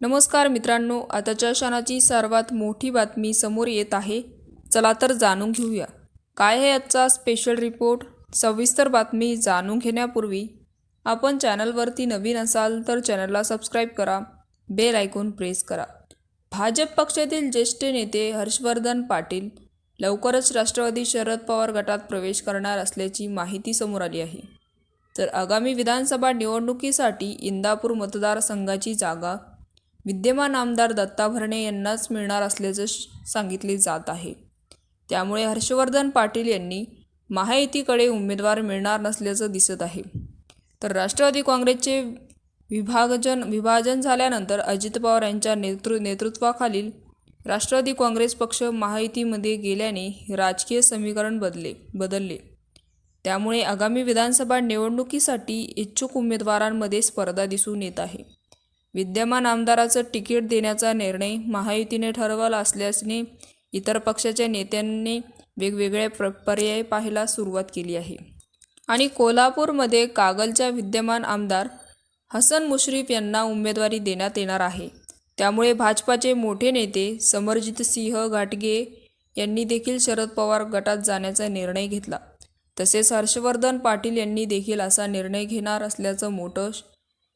नमस्कार मित्रांनो आताच्या क्षणाची सर्वात मोठी बातमी समोर येत आहे. चला तर जाणून घेऊया. काय आहे आजचा स्पेशल रिपोर्ट सविस्तर बातमी जाणून घेण्यापूर्वी आपण चॅनलवरती नवीन असाल तर चॅनलला सबस्क्राईब करा. बेल आयकॉन प्रेस करा. भाजप पक्षातील ज्येष्ठ नेते हर्षवर्धन पाटील लवकरच राष्ट्रवादी शरद पवार गटात प्रवेश करणार असल्याची माहिती समोर आली आहे. तर आगामी विधानसभा निवडणुकीसाठी इंदापूर मतदारसंघाची जागा विद्यमान आमदार दत्ता भरणे यांनाच मिळणार असल्याचं सांगितले जात आहे. त्यामुळे हर्षवर्धन पाटील यांनी महायुतीकडे उमेदवार मिळणार नसल्याचं दिसत आहे. तर राष्ट्रवादी काँग्रेसचे विभाजन विभाजन झाल्यानंतर अजित पवार यांच्या नेतृ नेतृत्वाखालील राष्ट्रवादी काँग्रेस पक्ष महायुतीमध्ये गेल्याने राजकीय समीकरण बदले बदलले. त्यामुळे आगामी विधानसभा निवडणुकीसाठी इच्छुक उमेदवारांमध्ये स्पर्धा दिसून येत आहे. विद्यमान आमदाराचं तिकीट देण्याचा निर्णय महायुतीने ठरवला असल्याने इतर पक्षाच्या नेत्यांनी वेगवेगळे प्र पर्याय पाहायला सुरुवात केली आहे. आणि कोल्हापूरमध्ये कागलच्या विद्यमान आमदार हसन मुश्रीफ यांना उमेदवारी देण्यात येणार आहे. त्यामुळे भाजपाचे मोठे नेते समरजित सिंह घाटगे यांनी देखील शरद पवार गटात जाण्याचा निर्णय घेतला. तसेच हर्षवर्धन पाटील यांनी देखील असा निर्णय घेणार असल्याचं मोठं